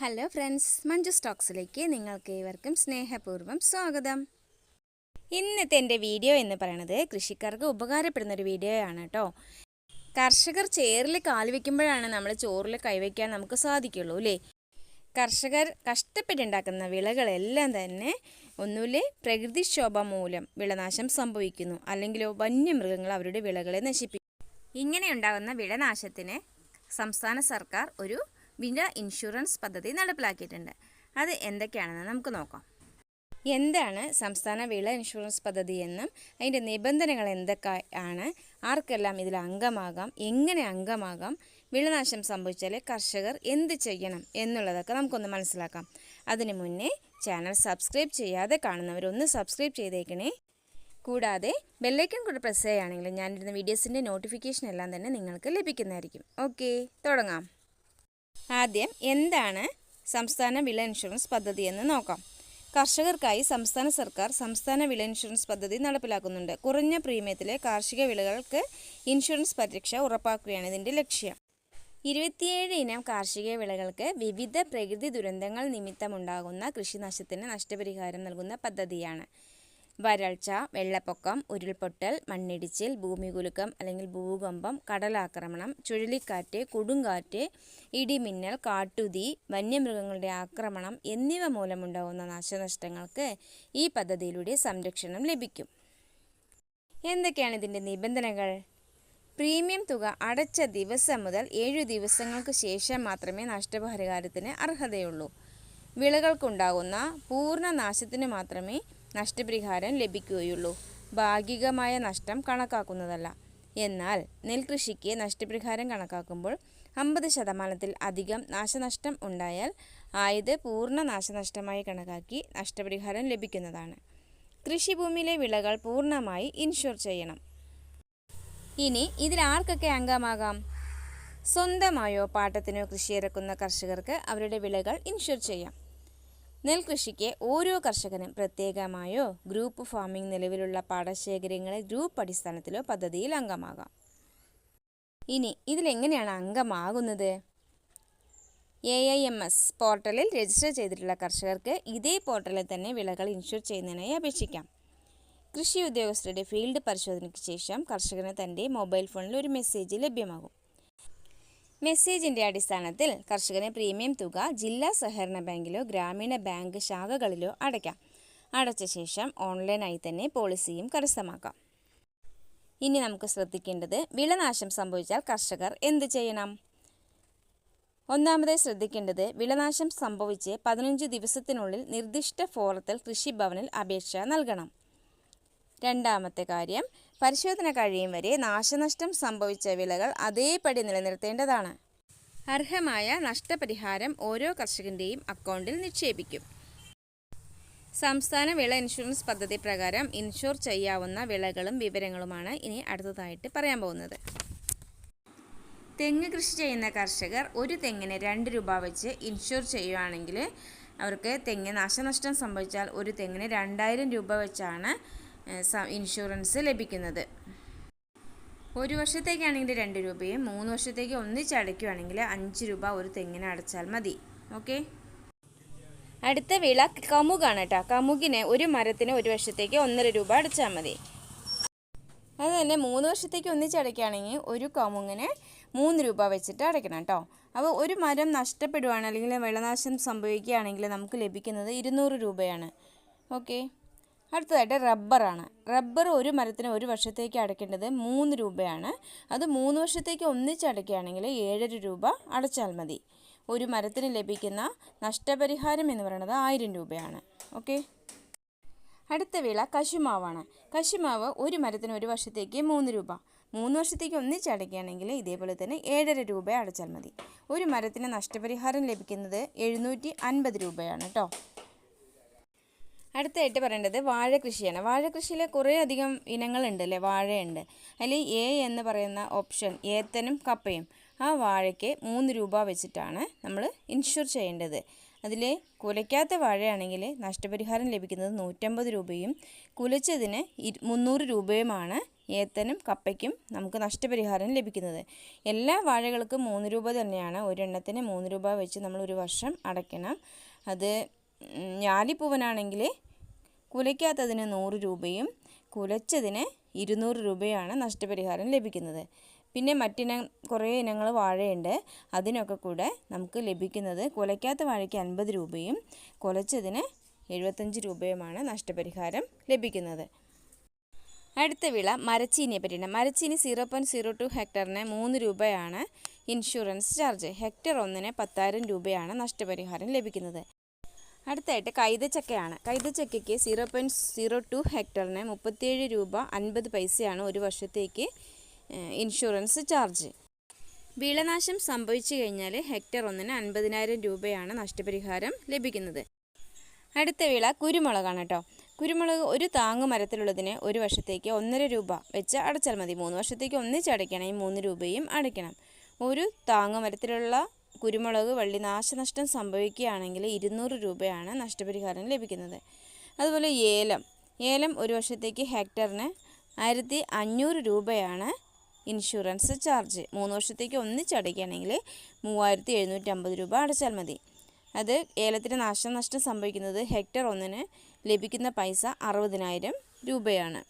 Hello friends Manju സ്റ്റോക്സിലേക്ക് നിങ്ങൾക്ക് ഏവർക്കും സ്നേഹപൂർവം സ്വാഗതം. ഇന്നത്തെ എന്റെ വീഡിയോ എന്ന് പറയുന്നത് കൃഷിക്കാർക്ക് ഉപകാരപ്പെടുന്ന ഒരു വീഡിയോ ആണ് കേട്ടോ കർഷകർ ചേറിൽ കാൽ വയ്ക്കുമ്പോഴാണ് നമ്മൾ ചോറിൽ കൈവയ്ക്കാൻ നമുക്ക് സാധിക്കുള്ളൂ അല്ലേ കർഷകർ കഷ്ടപ്പെട്ടുണ്ടാക്കുന്ന വിളകളെല്ലാം തന്നെ ഒന്നുമില്ലേ പ്രകൃതിക്ഷോഭ മൂലം വിളനാശം സംഭവിക്കുന്നു. അല്ലെങ്കിലോ വന്യമൃഗങ്ങൾ അവരുടെ വിളകളെ നശിപ്പിക്കും. ഇങ്ങനെ ഉണ്ടാകുന്ന വിളനാശത്തിന് സംസ്ഥാന സർക്കാർ ഒരു വിള ഇൻഷുറൻസ് പദ്ധതി നടപ്പിലാക്കിയിട്ടുണ്ട്. അത് എന്തൊക്കെയാണെന്ന് നമുക്ക് നോക്കാം. എന്താണ് സംസ്ഥാന വിള ഇൻഷുറൻസ് പദ്ധതി എന്നും അതിന്റെ നിബന്ധനകൾ എന്തൊക്കെയാണ് ആർക്കെല്ലാം ഇതിൽ അംഗമാകാം എങ്ങനെ അംഗമാകാം വിളനാശം സംഭവിച്ചാൽ കർഷകർ എന്ത് ചെയ്യണം എന്നുള്ളതൊക്കെ നമുക്കൊന്ന് മനസ്സിലാക്കാം. അതിനു മുന്നേ ചാനൽ സബ്സ്ക്രൈബ് ചെയ്യാതെ കാണുന്നവരൊന്ന് സബ്സ്ക്രൈബ് ചെയ്തേക്കണേ. കൂടാതെ ബെല്ലൈക്കൺ കൂടെ പ്രസ് ചെയ്യുകയാണെങ്കിൽ ഞാനിരുന്ന വീഡിയോസിന്റെ നോട്ടിഫിക്കേഷൻ എല്ലാം തന്നെ നിങ്ങൾക്ക് ലഭിക്കുന്നതായിരിക്കും. ഓക്കെ തുടങ്ങാം. ആദ്യം എന്താണ് സംസ്ഥാന വിള ഇൻഷുറൻസ് പദ്ധതി എന്ന് നോക്കാം. കർഷകർക്കായി സംസ്ഥാന സർക്കാർ സംസ്ഥാന വിള ഇൻഷുറൻസ് പദ്ധതി നടപ്പിലാക്കുന്നുണ്ട്. കുറഞ്ഞ പ്രീമിയത്തിലെ കാർഷിക വിളകൾക്ക് ഇൻഷുറൻസ് പരിരക്ഷ ഉറപ്പാക്കുകയാണ് ഇതിന്റെ ലക്ഷ്യം. ഇരുപത്തിയേഴ് ഇനം കാർഷിക വിളകൾക്ക് വിവിധ പ്രകൃതി ദുരന്തങ്ങൾ നിമിത്തമുണ്ടാകുന്ന കൃഷിനാശത്തിന് നഷ്ടപരിഹാരം നൽകുന്ന പദ്ധതിയാണ്. വരൾച്ച വെള്ളപ്പൊക്കം ഉരുൾപൊട്ടൽ മണ്ണിടിച്ചിൽ ഭൂമികുലുക്കം അല്ലെങ്കിൽ ഭൂകമ്പം കടലാക്രമണം ചുഴലിക്കാറ്റ് കൊടുങ്കാറ്റ് ഇടിമിന്നൽ കാട്ടുതീ വന്യമൃഗങ്ങളുടെ ആക്രമണം എന്നിവ മൂലമുണ്ടാകുന്ന നാശനഷ്ടങ്ങൾക്ക് ഈ പദ്ധതിയിലൂടെ സംരക്ഷണം ലഭിക്കും. എന്തൊക്കെയാണ് ഇതിന്റെ നിബന്ധനകൾ? പ്രീമിയം തുക അടച്ച ദിവസം മുതൽ ഏഴു ദിവസങ്ങൾക്ക് ശേഷം മാത്രമേ നഷ്ടപരിഹാരത്തിന് അർഹതയുള്ളൂ. വിളകൾക്കുണ്ടാകുന്ന പൂർണ നാശത്തിന് മാത്രമേ നഷ്ടപരിഹാരം ലഭിക്കുകയുള്ളൂ. ഭാഗികമായ നഷ്ടം കണക്കാക്കുന്നതല്ല. എന്നാൽ നെൽകൃഷിക്ക് നഷ്ടപരിഹാരം കണക്കാക്കുമ്പോൾ അമ്പത് ശതമാനത്തിൽ അധികം നാശനഷ്ടം ഉണ്ടായാൽ ആയത് പൂർണ നാശനഷ്ടമായി കണക്കാക്കി നഷ്ടപരിഹാരം ലഭിക്കുന്നതാണ്. കൃഷിഭൂമിയിലെ വിളകൾ പൂർണമായി ഇൻഷുർ ചെയ്യണം. ഇനി ഇതിൽ ആർക്കൊക്കെ അംഗമാകാം? സ്വന്തമായോ പാട്ടത്തിനോ കൃഷിയിറക്കുന്ന കർഷകർക്ക് അവരുടെ വിളകൾ ഇൻഷുർ ചെയ്യാം. നെൽകൃഷിക്ക് ഓരോ കർഷകനും പ്രത്യേകമായോ? ഗ്രൂപ്പ് ഫാമിംഗ് നിലവിലുള്ള പാടശേഖരങ്ങളെ ഗ്രൂപ്പ് അടിസ്ഥാനത്തിലോ പദ്ധതിയിൽ അംഗമാകാം. ഇനി ഇതിലെങ്ങനെയാണ് അംഗമാകുന്നത്? എ ഐ എം എസ് പോർട്ടലിൽ രജിസ്റ്റർ ചെയ്തിട്ടുള്ള കർഷകർക്ക് ഇതേ പോർട്ടലിൽ തന്നെ വിളകൾ ഇൻഷുർ ചെയ്യുന്നതിനായി അപേക്ഷിക്കാം. കൃഷി ഉദ്യോഗസ്ഥരുടെ ഫീൽഡ് പരിശോധനയ്ക്ക് ശേഷം കർഷകന് തന്റെ മൊബൈൽ ഫോണിൽ ഒരു മെസ്സേജ് ലഭ്യമാകും. മെസ്സേജിന്റെ അടിസ്ഥാനത്തിൽ കർഷകന് പ്രീമിയം തുക ജില്ലാ സഹകരണ ബാങ്കിലോ ഗ്രാമീണ ബാങ്ക് ശാഖകളിലോ അടയ്ക്കാം. അടച്ച ശേഷം ഓൺലൈനായി തന്നെ പോളിസിയും കരസ്ഥമാക്കാം. ഇനി നമുക്ക് ശ്രദ്ധിക്കേണ്ടത് വിളനാശം സംഭവിച്ചാൽ കർഷകർ എന്ത് ചെയ്യണം? ഒന്നാമതായി ശ്രദ്ധിക്കേണ്ടത് വിളനാശം സംഭവിച്ച് പതിനഞ്ച് ദിവസത്തിനുള്ളിൽ നിർദ്ദിഷ്ട ഫോറത്തിൽ കൃഷിഭവനിൽ അപേക്ഷ നൽകണം. രണ്ടാമത്തെ കാര്യം പരിശോധന കഴിയും വരെ നാശനഷ്ടം സംഭവിച്ച വിളകൾ അതേപടി നിലനിർത്തേണ്ടതാണ്. അർഹമായ നഷ്ടപരിഹാരം ഓരോ കർഷകന്റെയും അക്കൗണ്ടിൽ നിക്ഷേപിക്കും. സംസ്ഥാന വിള ഇൻഷുറൻസ് പദ്ധതി പ്രകാരം ഇൻഷുർ ചെയ്യാവുന്ന വിളകളും വിവരങ്ങളുമാണ് ഇനി അടുത്തതായിട്ട് പറയാൻ പോകുന്നത്. തെങ്ങ് കൃഷി ചെയ്യുന്ന കർഷകർ ഒരു തെങ്ങിന് രണ്ട് രൂപ വെച്ച് ഇൻഷുർ ചെയ്യുകയാണെങ്കിൽ അവർക്ക് തെങ്ങ് നാശനഷ്ടം സംഭവിച്ചാൽ ഒരു തെങ്ങിന് രണ്ടായിരം രൂപ വെച്ചാണ് ഇൻഷുറൻസ് ലഭിക്കുന്നത്. ഒരു വർഷത്തേക്കാണെങ്കിൽ രണ്ട് രൂപയും മൂന്ന് വർഷത്തേക്ക് ഒന്നിച്ച് അടയ്ക്കുകയാണെങ്കിൽ അഞ്ച് രൂപ ഒരു തെങ്ങിന് അടച്ചാൽ മതി. ഓക്കെ? അടുത്ത വിള കമുകാണ് കേട്ടോ കമുകിന് ഒരു മരത്തിന് ഒരു വർഷത്തേക്ക് ഒന്നര രൂപ അടച്ചാൽ മതി. അത് തന്നെ മൂന്ന് വർഷത്തേക്ക് ഒന്നിച്ച് അടയ്ക്കുകയാണെങ്കിൽ ഒരു കമുങ്ങിന് മൂന്ന് രൂപ വെച്ചിട്ട് അടയ്ക്കണം കേട്ടോ അപ്പോൾ ഒരു മരം നഷ്ടപ്പെടുകയാണ് അല്ലെങ്കിൽ വെള്ളനാശം സംഭവിക്കുകയാണെങ്കിൽ നമുക്ക് ലഭിക്കുന്നത് ഇരുന്നൂറ് രൂപയാണ്. ഓക്കെ? അടുത്തതായിട്ട് റബ്ബറാണ്. റബ്ബർ ഒരു മരത്തിന് ഒരു വർഷത്തേക്ക് അടയ്ക്കേണ്ടത് മൂന്ന് രൂപയാണ്. അത് മൂന്ന് വർഷത്തേക്ക് ഒന്നിച്ച് അടയ്ക്കുകയാണെങ്കിൽ ഏഴര രൂപ അടച്ചാൽ മതി. ഒരു മരത്തിന് ലഭിക്കുന്ന നഷ്ടപരിഹാരം എന്ന് പറയുന്നത് ആയിരം രൂപയാണ്. ഓക്കെ? അടുത്ത വിള കശുമാവാണ്. കശുമാവ് ഒരു മരത്തിന് ഒരു വർഷത്തേക്ക് മൂന്ന് രൂപ. മൂന്ന് വർഷത്തേക്ക് ഒന്നിച്ച് അടയ്ക്കുകയാണെങ്കിൽ ഇതേപോലെ തന്നെ ഏഴര രൂപ അടച്ചാൽ മതി. ഒരു മരത്തിന് നഷ്ടപരിഹാരം ലഭിക്കുന്നത് എഴുന്നൂറ്റി അൻപത് രൂപയാണ് കേട്ടോ. അടുത്തായിട്ട് പറയേണ്ടത് വാഴ കൃഷിയാണ് വാഴ കൃഷിയിൽ കുറേ അധികം ഇനങ്ങളുണ്ട് അല്ലേ വാഴയുണ്ട്. അതിൽ എ എന്ന് പറയുന്ന ഓപ്ഷൻ ഏത്തനും കപ്പയും. ആ വാഴയ്ക്ക് മൂന്ന് രൂപ വെച്ചിട്ടാണ് നമ്മൾ ഇൻഷുർ ചെയ്യേണ്ടത്. അതിൽ കുലയ്ക്കാത്ത വാഴയാണെങ്കിൽ നഷ്ടപരിഹാരം ലഭിക്കുന്നത് നൂറ്റമ്പത് രൂപയും കുലച്ചതിന് മുന്നൂറ് രൂപയുമാണ് ഏത്തനും കപ്പയ്ക്കും നമുക്ക് നഷ്ടപരിഹാരം ലഭിക്കുന്നത്. എല്ലാ വാഴകൾക്കും മൂന്ന് രൂപ തന്നെയാണ്. ഒരെണ്ണത്തിന് മൂന്ന് രൂപ വെച്ച് നമ്മൾ ഒരു വർഷം അടയ്ക്കണം. അത് ഞാലിപ്പൂവനാണെങ്കിൽ കുലയ്ക്കാത്തതിന് നൂറ് രൂപയും കുലച്ചതിന് ഇരുന്നൂറ് രൂപയാണ് നഷ്ടപരിഹാരം ലഭിക്കുന്നത്. പിന്നെ മറ്റിനം കുറേ ഇനങ്ങൾ വാഴയുണ്ട്. അതിനൊക്കെ കൂടെ നമുക്ക് ലഭിക്കുന്നത് കുലയ്ക്കാത്ത വാഴയ്ക്ക് അൻപത് രൂപയും കുലച്ചതിന് എഴുപത്തഞ്ച് രൂപയുമാണ് നഷ്ടപരിഹാരം ലഭിക്കുന്നത്. അടുത്ത വിള മരച്ചീനിയെ പറ്റിയാണ്. മരച്ചീനി സീറോ പോയിന്റ് സീറോ ടു ഹെക്ടറിന് മൂന്ന് രൂപയാണ് ഇൻഷുറൻസ് ചാർജ്. ഹെക്ടർ ഒന്നിന് പത്തായിരം രൂപയാണ് നഷ്ടപരിഹാരം ലഭിക്കുന്നത്. അടുത്തായിട്ട് കൈതച്ചക്കയാണ്. കൈതച്ചക്കയ്ക്ക് സീറോ പോയിന്റ് സീറോ ടു ഹെക്ടറിന് മുപ്പത്തിയേഴ് രൂപ അൻപത് പൈസയാണ് ഒരു വർഷത്തേക്ക് ഇൻഷുറൻസ് ചാർജ്. വിളനാശം സംഭവിച്ചു കഴിഞ്ഞാൽ ഹെക്ടർ ഒന്നിന് അൻപതിനായിരം രൂപയാണ് നഷ്ടപരിഹാരം ലഭിക്കുന്നത്. അടുത്ത വിള കുരുമുളകാണ് കേട്ടോ കുരുമുളക് ഒരു താങ്ങു മരത്തിലുള്ളതിന് ഒരു വർഷത്തേക്ക് ഒന്നര രൂപ വെച്ച് അടച്ചാൽ മതി. മൂന്ന് വർഷത്തേക്ക് ഒന്നിച്ച് അടയ്ക്കണം. ഈ മൂന്ന് രൂപയും അടയ്ക്കണം. ഒരു താങ്ങു മരത്തിലുള്ള കുരുമുളക് വള്ളി നാശനഷ്ടം സംഭവിക്കുകയാണെങ്കിൽ ഇരുന്നൂറ് രൂപയാണ് നഷ്ടപരിഹാരം ലഭിക്കുന്നത്. അതുപോലെ ഏലം. ഏലം ഒരു വർഷത്തേക്ക് ഹെക്ടറിന് ആയിരത്തി അഞ്ഞൂറ് രൂപയാണ് ഇൻഷുറൻസ് ചാർജ്. മൂന്ന് വർഷത്തേക്ക് ഒന്നിച്ചടയ്ക്കുകയാണെങ്കിൽ മൂവായിരത്തി എഴുന്നൂറ്റമ്പത് രൂപ അടച്ചാൽ മതി. അത് ഏലത്തിന് നാശനഷ്ടം സംഭവിക്കുന്നത് ഹെക്ടർ ഒന്നിന് ലഭിക്കുന്ന പൈസ അറുപതിനായിരം രൂപയാണ്.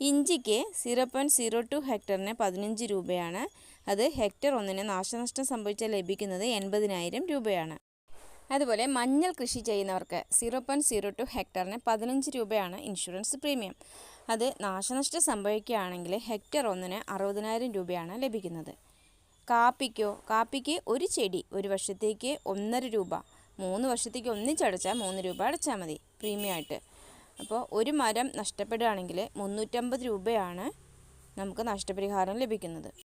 ഇഞ്ചിക്ക് സീറോ പോയിന്റ് സീറോ ടു ഹെക്ടറിന് പതിനഞ്ച് രൂപയാണ് അത് ഹെക്ടർ ഒന്നിന് നാശനഷ്ടം സംഭവിച്ചാൽ ലഭിക്കുന്നത് എൺപതിനായിരം രൂപയാണ്. അതുപോലെ മഞ്ഞൾ കൃഷി ചെയ്യുന്നവർക്ക് സീറോ പോയിന്റ് സീറോ ടു ഹെക്ടറിന് പതിനഞ്ച് രൂപയാണ് ഇൻഷുറൻസ് പ്രീമിയം. അത് നാശനഷ്ടം സംഭവിക്കുകയാണെങ്കിൽ ഹെക്ടർ ഒന്നിന് അറുപതിനായിരം രൂപയാണ് ലഭിക്കുന്നത്. കാപ്പിക്കോ കാപ്പിക്ക് ഒരു ചെടി ഒരു വർഷത്തേക്ക് ഒന്നര രൂപ മൂന്ന് വർഷത്തേക്ക് ഒന്നിച്ചടച്ചാൽ മൂന്ന് രൂപ അടച്ചാൽ മതി പ്രീമിയം ആയിട്ട് അപ്പോൾ ഒരു മരം നഷ്ടപ്പെടുകയാണെങ്കിൽ മുന്നൂറ്റമ്പത് രൂപയാണ് നമുക്ക് നഷ്ടപരിഹാരം ലഭിക്കുന്നത്.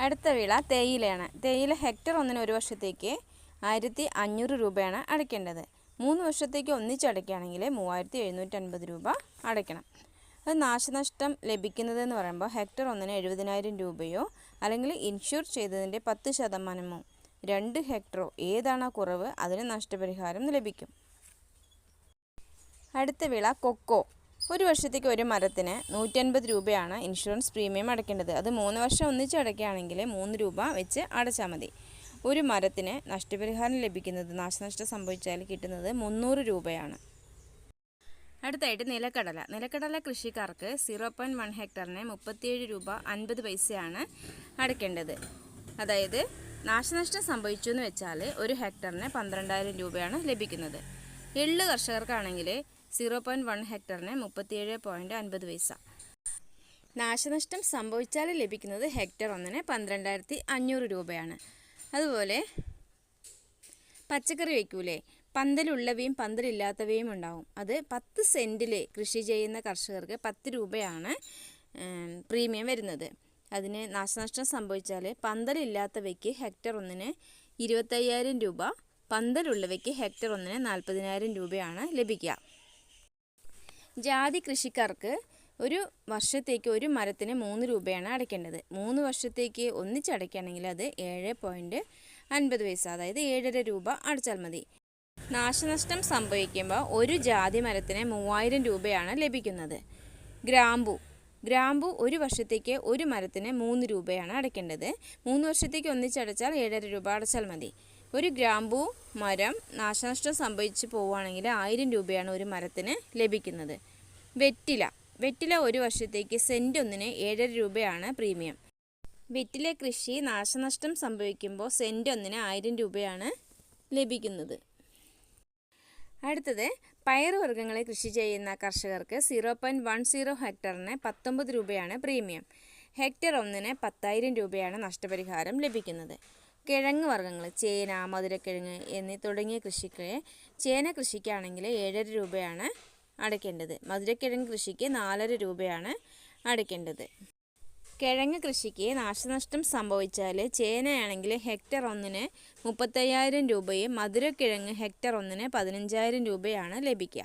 അടുത്ത വിള തേയിലയാണ്. തേയില ഹെക്ടർ ഒന്നിന് ഒരു വർഷത്തേക്ക് ആയിരത്തി അഞ്ഞൂറ് രൂപയാണ് അടയ്ക്കേണ്ടത്. മൂന്ന് വർഷത്തേക്ക് ഒന്നിച്ചടയ്ക്കുകയാണെങ്കിൽ മൂവായിരത്തി എഴുന്നൂറ്റൻപത് രൂപ അടയ്ക്കണം. അത് നാശനഷ്ടം ലഭിക്കുന്നതെന്ന് പറയുമ്പോൾ ഹെക്ടർ ഒന്നിന് എഴുപതിനായിരം രൂപയോ അല്ലെങ്കിൽ ഇൻഷുർ ചെയ്തതിന്റെ പത്ത് ശതമാനമോ രണ്ട് ഹെക്ടറോ ഏതാണ് കുറവ്? അതിന് നഷ്ടപരിഹാരം ലഭിക്കും. അടുത്ത വിള കൊക്കോ. ഒരു വർഷത്തേക്ക് ഒരു മരത്തിന് നൂറ്റൻപത് രൂപയാണ് ഇൻഷുറൻസ് പ്രീമിയം അടയ്ക്കേണ്ടത് അത് മൂന്ന് വർഷം ഒന്നിച്ച് അടയ്ക്കുകയാണെങ്കിൽ മൂന്ന് രൂപ വെച്ച് അടച്ചാൽ മതി. ഒരു മരത്തിന് നഷ്ടപരിഹാരം ലഭിക്കുന്നത് നാശനഷ്ടം സംഭവിച്ചാൽ കിട്ടുന്നത് മുന്നൂറ് രൂപയാണ്. അടുത്തായിട്ട് നിലക്കടല. നിലക്കടല കൃഷിക്കാർക്ക് സീറോ പോയിന്റ് വൺ ഹെക്ടറിന് മുപ്പത്തിയേഴ് രൂപ അൻപത് പൈസയാണ് അടയ്ക്കേണ്ടത് അതായത് നാശനഷ്ടം സംഭവിച്ചു എന്ന് വെച്ചാൽ ഒരു ഹെക്ടറിന് പന്ത്രണ്ടായിരം രൂപയാണ് ലഭിക്കുന്നത്. എള്ള് കർഷകർക്കാണെങ്കിൽ സീറോ പോയിന്റ് വൺ ഹെക്ടറിന് മുപ്പത്തിയേഴ് പോയിന്റ് അൻപത് പൈസ. നാശനഷ്ടം സംഭവിച്ചാൽ ലഭിക്കുന്നത് ഹെക്ടർ ഒന്നിന് പന്ത്രണ്ടായിരത്തി അഞ്ഞൂറ് രൂപയാണ്. അതുപോലെ പച്ചക്കറി വയ്ക്കൂലേ? പന്തലുള്ളവയും പന്തലില്ലാത്തവയും ഉണ്ടാവും. അത് പത്ത് സെന്റിൽ കൃഷി ചെയ്യുന്ന കർഷകർക്ക് പത്ത് രൂപയാണ് പ്രീമിയം വരുന്നത്. അതിന് നാശനഷ്ടം സംഭവിച്ചാൽ പന്തലില്ലാത്തവയ്ക്ക് ഹെക്ടർ ഒന്നിന് ഇരുപത്തയ്യായിരം രൂപ പന്തലുള്ളവയ്ക്ക് ഹെക്ടർ ഒന്നിന് നാൽപ്പതിനായിരം രൂപയാണ് ലഭിക്കുക. ജാതി കൃഷിക്കാർക്ക് ഒരു വർഷത്തേക്ക് ഒരു മരത്തിന് മൂന്ന് രൂപയാണ് അടയ്ക്കേണ്ടത്. മൂന്ന് വർഷത്തേക്ക് ഒന്നിച്ചടയ്ക്കുകയാണെങ്കിൽ അത് ഏഴ് പോയിന്റ് അൻപത് പൈസ അതായത് ഏഴര രൂപ അടച്ചാൽ മതി. നാശനഷ്ടം സംഭവിക്കുമ്പോൾ ഒരു ജാതി മരത്തിന് മൂവായിരം രൂപയാണ് ലഭിക്കുന്നത്. ഗ്രാമ്പു. ഗ്രാമ്പു ഒരു വർഷത്തേക്ക് ഒരു മരത്തിന് മൂന്ന് രൂപയാണ് അടയ്ക്കേണ്ടത്. മൂന്ന് വർഷത്തേക്ക് ഒന്നിച്ചടച്ചാൽ ഏഴര രൂപ അടച്ചാൽ മതി. ഒരു ഗ്രാമ്പൂ മരം നാശനഷ്ടം സംഭവിച്ചു പോവുകയാണെങ്കിൽ ആയിരം രൂപയാണ് ഒരു മരത്തിന് ലഭിക്കുന്നത്. വെറ്റില. വെറ്റില ഒരു വർഷത്തേക്ക് സെന്റ് ഒന്നിന് ഏഴര രൂപയാണ് പ്രീമിയം. വെറ്റില കൃഷി നാശനഷ്ടം സംഭവിക്കുമ്പോൾ സെന്റ് ഒന്നിന് ആയിരം രൂപയാണ് ലഭിക്കുന്നത്. അടുത്തത് പയറുവർഗങ്ങളെ കൃഷി ചെയ്യുന്ന കർഷകർക്ക് സീറോ പോയിന്റ് വൺ സീറോ ഹെക്ടറിന് പത്തൊമ്പത് രൂപയാണ് പ്രീമിയം. ഹെക്ടർ ഒന്നിന് പത്തായിരം രൂപയാണ് നഷ്ടപരിഹാരം ലഭിക്കുന്നത്. കിഴങ്ങ് വർഗങ്ങൾ ചേന മധുരക്കിഴങ്ങ് എന്നീ തുടങ്ങിയ കൃഷിക്ക് ചേന കൃഷിക്കാണെങ്കിൽ ഏഴര രൂപയാണ് അടയ്ക്കേണ്ടത്. മധുരക്കിഴങ്ങ് കൃഷിക്ക് നാലര രൂപയാണ് അടയ്ക്കേണ്ടത്. കിഴങ്ങ് കൃഷിക്ക് നാശനഷ്ടം സംഭവിച്ചാൽ ചേനയാണെങ്കിൽ ഹെക്ടർ ഒന്നിന് മുപ്പത്തയ്യായിരം രൂപയും മധുരക്കിഴങ്ങ് ഹെക്ടർ ഒന്നിന് പതിനഞ്ചായിരം രൂപയാണ് ലഭിക്കുക.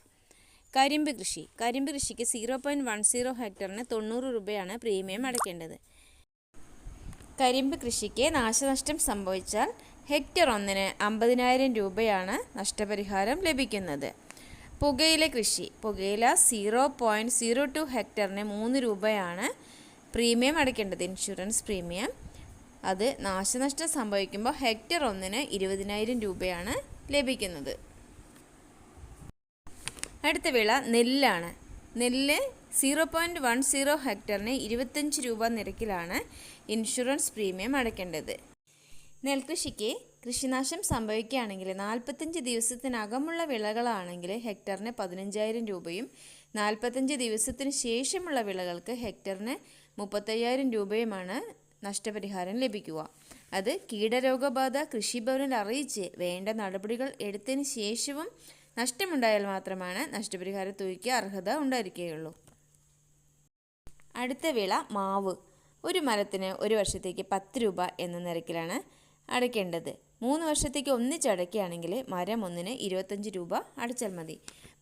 കരിമ്പ് കൃഷി. കരിമ്പ് കൃഷിക്ക് സീറോ പോയിന്റ് വൺ സീറോ ഹെക്ടറിന് തൊണ്ണൂറ് രൂപയാണ് പ്രീമിയം അടയ്ക്കേണ്ടത്. കരിമ്പ് കൃഷിക്ക് നാശനഷ്ടം സംഭവിച്ചാൽ ഹെക്ടർ ഒന്നിന് അമ്പതിനായിരം രൂപയാണ് നഷ്ടപരിഹാരം ലഭിക്കുന്നത്. പുകയില കൃഷി പുകയില സീറോ പോയിന്റ് സീറോ ടു ഹെക്ടറിന് മൂന്ന് രൂപയാണ് പ്രീമിയം അടയ്ക്കേണ്ടത് ഇൻഷുറൻസ് പ്രീമിയം. അത് നാശനഷ്ടം സംഭവിക്കുമ്പോൾ ഹെക്ടർ ഒന്നിന് ഇരുപതിനായിരം രൂപയാണ് ലഭിക്കുന്നത്. അടുത്ത വിള നെല്ലാണ്. നെല്ല് സീറോ പോയിന്റ് വൺ സീറോ ഹെക്ടറിന് ഇരുപത്തഞ്ച് രൂപ നിരക്കിലാണ് ഇൻഷുറൻസ് പ്രീമിയം അടയ്ക്കേണ്ടത്. നെൽകൃഷിക്ക് കൃഷിനാശം സംഭവിക്കുകയാണെങ്കിൽ നാൽപ്പത്തഞ്ച് ദിവസത്തിനകമുള്ള വിളകളാണെങ്കിൽ ഹെക്ടറിന് പതിനഞ്ചായിരം രൂപയും നാൽപ്പത്തഞ്ച് ദിവസത്തിന് ശേഷമുള്ള വിളകൾക്ക് ഹെക്ടറിന് മുപ്പത്തയ്യായിരം രൂപയുമാണ് നഷ്ടപരിഹാരം ലഭിക്കുക. അത് കീടരോഗബാധ കൃഷിഭവനിൽ അറിയിച്ച് വേണ്ട നടപടികൾ എടുത്തതിന് ശേഷവും നഷ്ടമുണ്ടായാൽ മാത്രമാണ് നഷ്ടപരിഹാര തുകയ്ക്ക് അർഹത ഉണ്ടായിരിക്കുകയുള്ളൂ. അടുത്ത വിള മാവ്. ഒരു മരത്തിന് ഒരു വർഷത്തേക്ക് പത്ത് രൂപ എന്ന നിരക്കിലാണ് അടയ്ക്കേണ്ടത്. മൂന്ന് വർഷത്തേക്ക് ഒന്നിച്ച് അടയ്ക്കുകയാണെങ്കിൽ മരം ഒന്നിന് ഇരുപത്തഞ്ച് രൂപ അടച്ചാൽ മതി.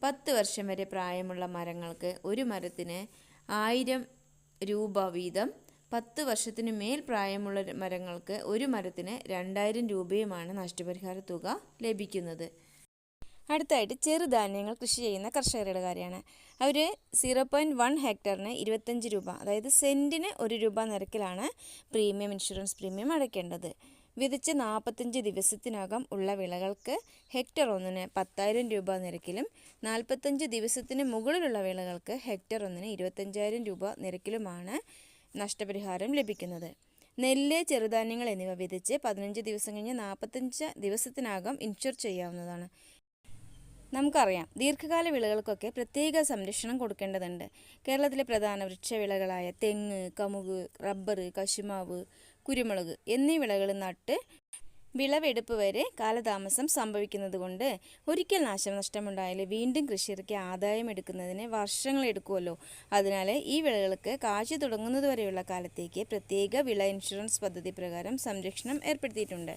പത്ത് വർഷം വരെ പ്രായമുള്ള മരങ്ങൾക്ക് ഒരു മരത്തിന് ആയിരം രൂപ വീതം പത്ത് വർഷത്തിന് മേൽ പ്രായമുള്ള മരങ്ങൾക്ക് ഒരു മരത്തിന് രണ്ടായിരം രൂപയുമാണ് നഷ്ടപരിഹാര തുക ലഭിക്കുന്നത്. അടുത്തായിട്ട് ചെറുധാന്യങ്ങൾ കൃഷി ചെയ്യുന്ന കർഷകരുടെ കാര്യമാണ്. അവർ സീറോ പോയിന്റ് വൺ ഹെക്ടറിന് ഇരുപത്തഞ്ച് രൂപ അതായത് സെന്റിന് ഒരു രൂപ നിരക്കിലാണ് പ്രീമിയം ഇൻഷുറൻസ് പ്രീമിയം അടയ്ക്കേണ്ടത്. വിതച്ച് നാൽപ്പത്തഞ്ച് ദിവസത്തിനകം ഉള്ള വിളകൾക്ക് ഹെക്ടർ ഒന്നിന് പത്തായിരം രൂപ നിരക്കിലും നാൽപ്പത്തഞ്ച് ദിവസത്തിന് മുകളിലുള്ള വിളകൾക്ക് ഹെക്ടർ ഒന്നിന് ഇരുപത്തഞ്ചായിരം രൂപ നിരക്കിലുമാണ് നഷ്ടപരിഹാരം ലഭിക്കുന്നത്. നെല്ല് ചെറുധാന്യങ്ങൾ എന്നിവ വിതച്ച് പതിനഞ്ച് ദിവസം കഴിഞ്ഞ് നാൽപ്പത്തഞ്ച് ദിവസത്തിനകം ഇൻഷുർ ചെയ്യാവുന്നതാണ്. നമുക്കറിയാം ദീർഘകാല വിളകൾക്കൊക്കെ പ്രത്യേക സംരക്ഷണം കൊടുക്കേണ്ടതുണ്ട്. കേരളത്തിലെ പ്രധാന വൃക്ഷവിളകളായ തെങ്ങ് കമുക് റബ്ബർ കശുമാവ് കുരുമുളക് എന്നീ വിളകൾ നട്ട് വിളവെടുപ്പ് വരെ കാലതാമസം സംഭവിക്കുന്നത് കൊണ്ട് ഒരിക്കൽ നാശനഷ്ടമുണ്ടായാൽ വീണ്ടും കൃഷിയിറക്കി ആദായം എടുക്കുന്നതിന് വർഷങ്ങൾ എടുക്കുമല്ലോ. അതിനാൽ ഈ വിളകൾക്ക് കാഴ്ച തുടങ്ങുന്നത് വരെയുള്ള കാലത്തേക്ക് പ്രത്യേക വിള ഇൻഷുറൻസ് പദ്ധതി പ്രകാരം സംരക്ഷണം ഏർപ്പെടുത്തിയിട്ടുണ്ട്.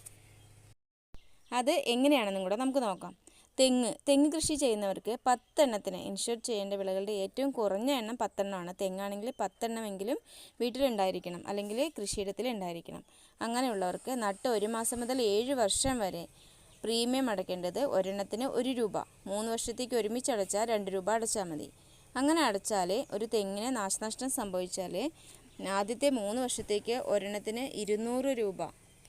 അത് എങ്ങനെയാണെന്നും കൂടെ നമുക്ക് നോക്കാം. തെങ്ങ് തെങ്ങ് കൃഷി ചെയ്യുന്നവർക്ക് പത്തെണ്ണത്തിന് ഇൻഷുർ ചെയ്യേണ്ട വിളകളുടെ ഏറ്റവും കുറഞ്ഞ എണ്ണം പത്തെണ്ണമാണ്. തെങ്ങാണെങ്കിൽ പത്തെണ്ണമെങ്കിലും വീട്ടിലുണ്ടായിരിക്കണം. അല്ലെങ്കിൽ കൃഷിയിടത്തിൽ ഉണ്ടായിരിക്കണം. അങ്ങനെയുള്ളവർക്ക് നട്ട് ഒരു മാസം മുതൽ ഏഴ് വർഷം വരെ പ്രീമിയം അടയ്ക്കേണ്ടത് ഒരെണ്ണത്തിന് ഒരു രൂപ. മൂന്ന് വർഷത്തേക്ക് ഒരുമിച്ച് അടച്ചാൽ രണ്ട് രൂപ അടച്ചാൽ മതി. അങ്ങനെ അടച്ചാൽ ഒരു തെങ്ങിന് നാശനഷ്ടം സംഭവിച്ചാൽ ആദ്യത്തെ മൂന്ന് വർഷത്തേക്ക് ഒരെണ്ണത്തിന് ഇരുന്നൂറ് രൂപ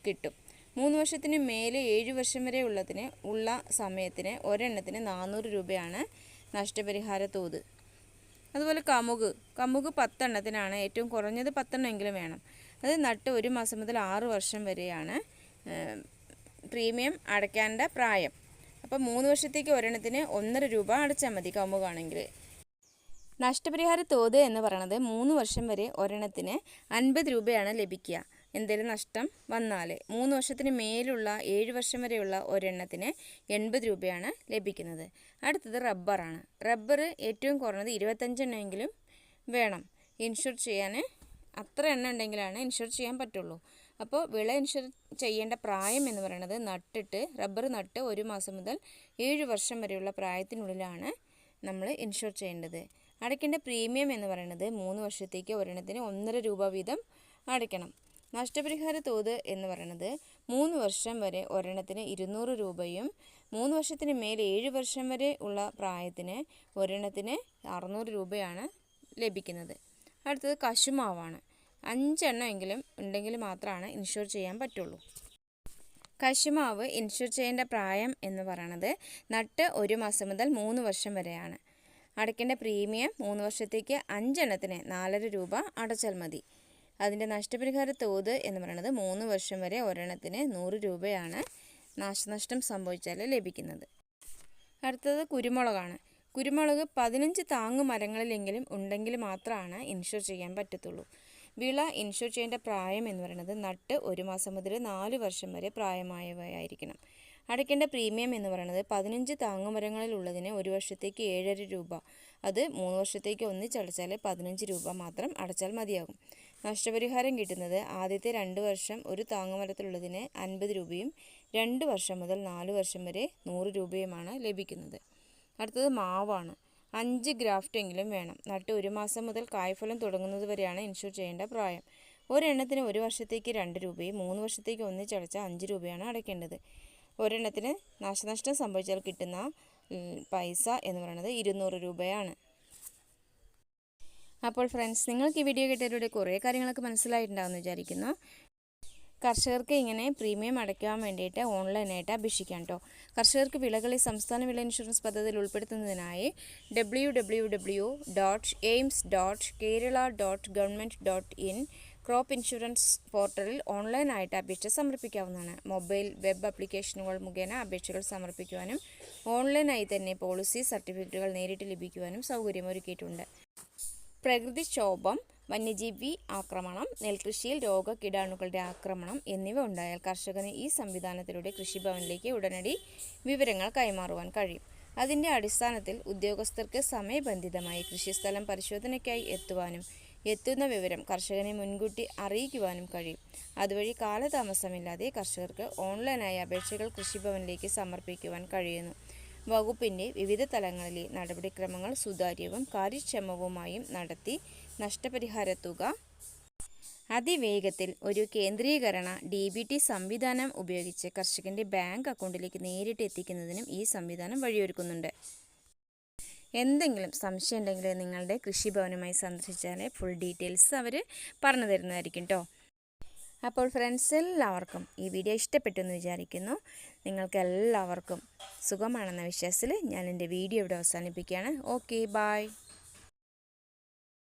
കിട്ടും. മൂന്ന് വർഷത്തിന് മേലെ ഏഴ് വർഷം വരെ ഉള്ളതിന് ഉള്ള സമയത്തിന് ഒരെണ്ണത്തിന് നാനൂറ് രൂപയാണ് നഷ്ടപരിഹാര തോത്. അതുപോലെ കമുക്. കമുക് പത്തെണ്ണത്തിനാണ്. ഏറ്റവും കുറഞ്ഞത് പത്തെണ്ണമെങ്കിലും വേണം. അത് നട്ട് ഒരു മാസം മുതൽ ആറ് വർഷം വരെയാണ് പ്രീമിയം അടയ്ക്കേണ്ട പ്രായം. അപ്പോൾ മൂന്ന് വർഷത്തേക്ക് ഒരെണ്ണത്തിന് ഒന്നര രൂപ അടച്ചാൽ മതി കമുകാണെങ്കിൽ. നഷ്ടപരിഹാര തോത് എന്ന് പറയുന്നത് മൂന്ന് വർഷം വരെ ഒരെണ്ണത്തിന് അൻപത് രൂപയാണ് ലഭിക്കുക. എന്തെങ്കിലും നഷ്ടം വന്നാൽ മൂന്ന് വർഷത്തിന് മേലുള്ള ഏഴ് വർഷം വരെയുള്ള ഒരെണ്ണത്തിന് എൺപത് രൂപയാണ് ലഭിക്കുന്നത്. അടുത്തത് റബ്ബറാണ്. റബ്ബർ ഏറ്റവും കുറഞ്ഞത് ഇരുപത്തഞ്ചെണ്ണമെങ്കിലും വേണം. ഇൻഷുർ ചെയ്യാൻ അത്ര എണ്ണം ഉണ്ടെങ്കിലാണ് ഇൻഷുർ ചെയ്യാൻ പറ്റുള്ളൂ. അപ്പോൾ വിള ഇൻഷുർ ചെയ്യേണ്ട പ്രായം എന്ന് പറയുന്നത് നട്ടിട്ട് റബ്ബർ നട്ട് ഒരു മാസം മുതൽ ഏഴ് വർഷം വരെയുള്ള പ്രായത്തിനുള്ളിലാണ് നമ്മൾ ഇൻഷുർ ചെയ്യേണ്ടത്. അടയ്ക്കേണ്ട പ്രീമിയം എന്ന് പറയുന്നത് മൂന്ന് വർഷത്തേക്ക് ഒരെണ്ണത്തിന് ഒന്നര രൂപ വീതം അടയ്ക്കണം. നഷ്ടപരിഹാര തോത് എന്ന് പറയുന്നത് മൂന്ന് വർഷം വരെ ഒരെണ്ണത്തിന് ഇരുന്നൂറ് രൂപയും മൂന്ന് വർഷത്തിന് മേൽ ഏഴ് വർഷം വരെ ഉള്ള പ്രായത്തിന് ഒരെണ്ണത്തിന് അറുന്നൂറ് രൂപയാണ് ലഭിക്കുന്നത്. അടുത്തത് കശുമാവാണ്. അഞ്ചെണ്ണമെങ്കിലും ഉണ്ടെങ്കിൽ മാത്രമാണ് ഇൻഷുർ ചെയ്യാൻ പറ്റുള്ളൂ. കശുമാവ് ഇൻഷുർ ചെയ്യേണ്ട പ്രായം എന്ന് പറയുന്നത് നട്ട് ഒരു മാസം മുതൽ മൂന്ന് വർഷം വരെയാണ്. അടയ്ക്കേണ്ട പ്രീമിയം മൂന്ന് വർഷത്തേക്ക് അഞ്ചെണ്ണത്തിന് നാലര രൂപ അടച്ചാൽ മതി. അതിന്റെ നഷ്ടപരിഹാര തോത് എന്ന് പറയുന്നത് മൂന്ന് വർഷം വരെ ഒരെണ്ണത്തിന് നൂറ് രൂപയാണ് നാശനഷ്ടം സംഭവിച്ചാൽ ലഭിക്കുന്നത്. അടുത്തത് കുരുമുളകാണ്. കുരുമുളക് പതിനഞ്ച് താങ്ങ് മരങ്ങളിലെങ്കിലും ഉണ്ടെങ്കിൽ മാത്രമാണ് ഇൻഷുർ ചെയ്യാൻ പറ്റത്തുള്ളൂ. വിള ഇൻഷുർ ചെയ്യേണ്ട പ്രായം എന്ന് പറയുന്നത് നട്ട് ഒരു മാസം മുതൽ നാല് വർഷം വരെ പ്രായമായവയായിരിക്കണം. അടയ്ക്കേണ്ട പ്രീമിയം എന്ന് പറയുന്നത് പതിനഞ്ച് താങ്ങുമരങ്ങളിൽ ഉള്ളതിന് ഒരു വർഷത്തേക്ക് ഏഴര രൂപ. അത് മൂന്ന് വർഷത്തേക്ക് ഒന്നിച്ചടച്ചാൽ പതിനഞ്ച് രൂപ മാത്രം അടച്ചാൽ മതിയാകും. നഷ്ടപരിഹാരം കിട്ടുന്നത് ആദ്യത്തെ രണ്ട് വർഷം ഒരു താങ്ങുമരത്തിലുള്ളതിന് അൻപത് രൂപയും രണ്ട് വർഷം മുതൽ നാല് വർഷം വരെ നൂറ് രൂപയുമാണ് ലഭിക്കുന്നത്. അടുത്തത് മാവാണ്. അഞ്ച് ഗ്രാഫ്റ്റെങ്കിലും വേണം. നട്ട് ഒരു മാസം മുതൽ കായ്ഫലം തുടങ്ങുന്നത് വരെയാണ് ഇൻഷുർ ചെയ്യേണ്ട പ്രായം. ഒരെണ്ണത്തിന് ഒരു വർഷത്തേക്ക് രണ്ട് രൂപയും മൂന്ന് വർഷത്തേക്ക് ഒന്നിച്ചടച്ചാൽ അഞ്ച് രൂപയാണ് അടയ്ക്കേണ്ടത്. ഒരെണ്ണത്തിന് നാശനഷ്ടം സംഭവിച്ചാൽ കിട്ടുന്ന പൈസ എന്ന് പറയുന്നത് ഇരുന്നൂറ് രൂപയാണ്. അപ്പോൾ ഫ്രണ്ട്സ് നിങ്ങൾക്ക് ഈ വീഡിയോ കിട്ടിയതിലൂടെ കുറേ കാര്യങ്ങളൊക്കെ മനസ്സിലായിട്ടുണ്ടാകുമെന്ന് വിചാരിക്കുന്നു. കർഷകർക്ക് ഇങ്ങനെ പ്രീമിയം അടയ്ക്കാൻ വേണ്ടിയിട്ട് ഓൺലൈനായിട്ട് അപേക്ഷിക്കാം കേട്ടോ കർഷകർക്ക് വിളകളെ സംസ്ഥാന വിള ഇൻഷുറൻസ് പദ്ധതിയിൽ ഉൾപ്പെടുത്തുന്നതിനായി W W W dot AIMS dot Kerala dot government dot in crop insurance പോർട്ടലിൽ ഓൺലൈനായിട്ട് അപേക്ഷ സമർപ്പിക്കാവുന്നതാണ്. മൊബൈൽ വെബ് ആപ്ലിക്കേഷനുകൾ മുഖേന അപേക്ഷകൾ സമർപ്പിക്കുവാനും ഓൺലൈനായി തന്നെ പോളിസി സർട്ടിഫിക്കറ്റുകൾ നേരിട്ട് ലഭിക്കുവാനും സൗകര്യമൊരുക്കിയിട്ടുണ്ട് പ്രകൃതിക്ഷോഭം വന്യജീവി ആക്രമണം നെൽകൃഷിയിൽ രോഗകീടാണുക്കളുടെ ആക്രമണം എന്നിവ ഉണ്ടായാൽ കർഷകന് ഈ സംവിധാനത്തിലൂടെ കൃഷിഭവനിലേക്ക് ഉടനടി വിവരങ്ങൾ കൈമാറുവാൻ കഴിയും. അതിന്റെ അടിസ്ഥാനത്തിൽ ഉദ്യോഗസ്ഥർക്ക് സമയബന്ധിതമായി കൃഷിസ്ഥലം പരിശോധനയ്ക്കായി എത്തുവാനും എത്തുന്ന വിവരം കർഷകനെ മുൻകൂട്ടി അറിയിക്കുവാനും കഴിയും. അതുവഴി കാലതാമസമില്ലാതെ കർഷകർക്ക് ഓൺലൈനായി അപേക്ഷകൾ കൃഷിഭവനിലേക്ക് സമർപ്പിക്കുവാൻ കഴിയുന്നു. വകുപ്പിന്റെ വിവിധ തലങ്ങളിലെ നടപടിക്രമങ്ങൾ സുതാര്യവും കാര്യക്ഷമവുമായും നടത്തി നഷ്ടപരിഹാര തുക. അതിവേഗത്തിൽ ഒരു കേന്ദ്രീകരണ ഡി ബി ടി സംവിധാനം ഉപയോഗിച്ച് കർഷകന്റെ ബാങ്ക് അക്കൗണ്ടിലേക്ക് നേരിട്ട് എത്തിക്കുന്നതിനും ഈ സംവിധാനം വഴിയൊരുക്കുന്നുണ്ട്. എന്തെങ്കിലും സംശയം ഉണ്ടെങ്കിൽ നിങ്ങളുടെ കൃഷിഭവനുമായി സന്ദർശിച്ചാൽ ഫുൾ ഡീറ്റെയിൽസ് അവർ പറഞ്ഞു തരുന്നതായിരിക്കും കേട്ടോ അപ്പോൾ ഫ്രണ്ട്സ് എല്ലാവർക്കും ഈ വീഡിയോ ഇഷ്ടപ്പെട്ടു എന്ന് വിചാരിക്കുന്നു. നിങ്ങൾക്ക് എല്ലാവർക്കും സുഖമാണെന്ന വിശ്വാസത്തിൽ ഞാൻ എന്റെ വീഡിയോ ഇവിടെ അവസാനിപ്പിക്കുകയാണ്. Okay bye